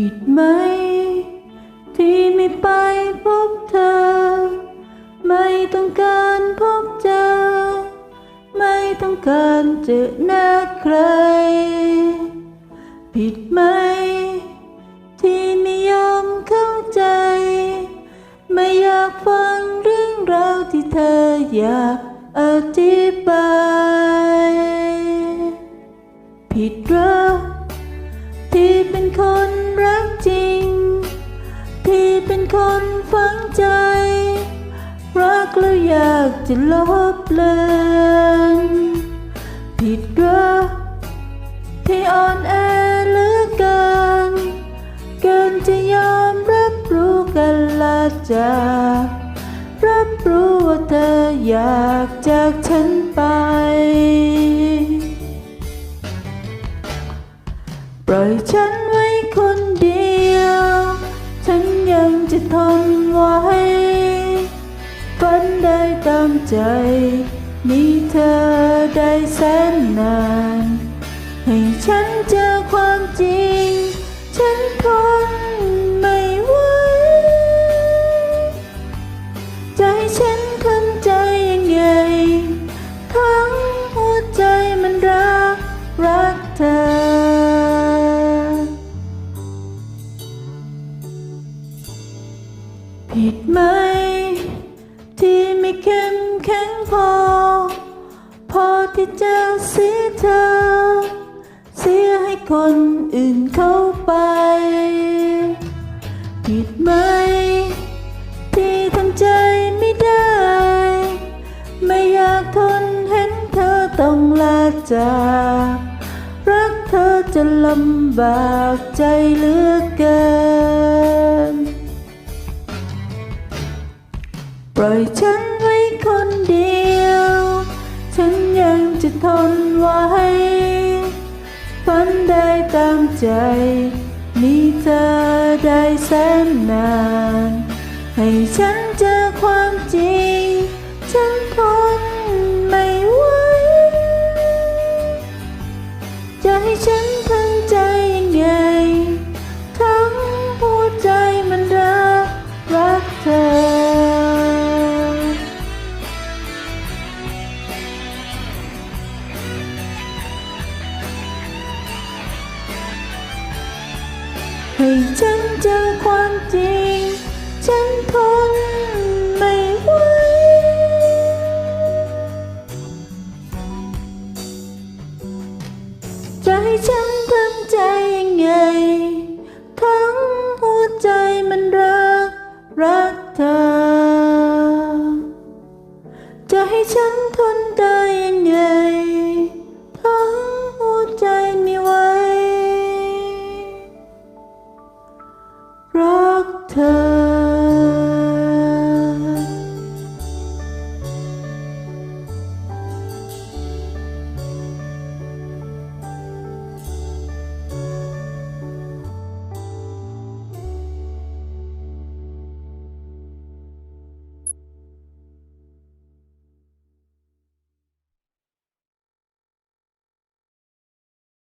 ผิดไหม ที่ไม่ไปพบเธอ ไม่ต้องการพบเจอ ไม่ต้องการเจอหน้าใคร ผิดไหม ที่ไม่ยอมเข้าใจ ไม่อยากฟังเรื่องราวที่เธออยากอธิบายผิดหรอที่เป็นคนรัก ที่เป็นคนฝังใจ รักแล้วอยากจะลบเลือนผิดเหรอที่อ่อนแอเหลือเกิน เกินจะยอมรับรู้กันละจากรับรู้ว่าเธออยากจากฉันไป ปล่อยฉัน ยังจะทนไว้ฝันได้ต ผิดไหม ที่ไม่เข้มแข็งพอ พอที่จะเสียเธอ เสียให้คนอื่นเข้าไป ผิดไหม ที่ทำใจไม่ได้ ไม่อยากทนเห็นเธอต้องลาจากรักเธอจะลำบากใจเหลือเกิน ปล่อยฉันไว้คนเดียว ฉันยังจะทนไว้ฝันได้ตามใจ มีเธอได้แสนนาน ให้ฉันเจอ ให้ฉันเจอความจริง ฉันทนไม่ไหวใจฉันทำใจยังไง ทั้งหัวใจมันรัก รักเธอ จะให้ฉันทน